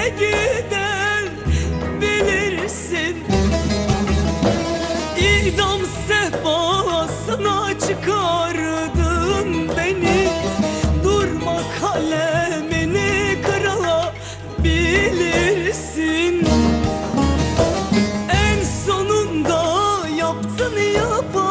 nereye gider bilirsin. İdam sehpasına çıkardın beni. Durma kalemini kırabilirsin En sonunda yaptın yapan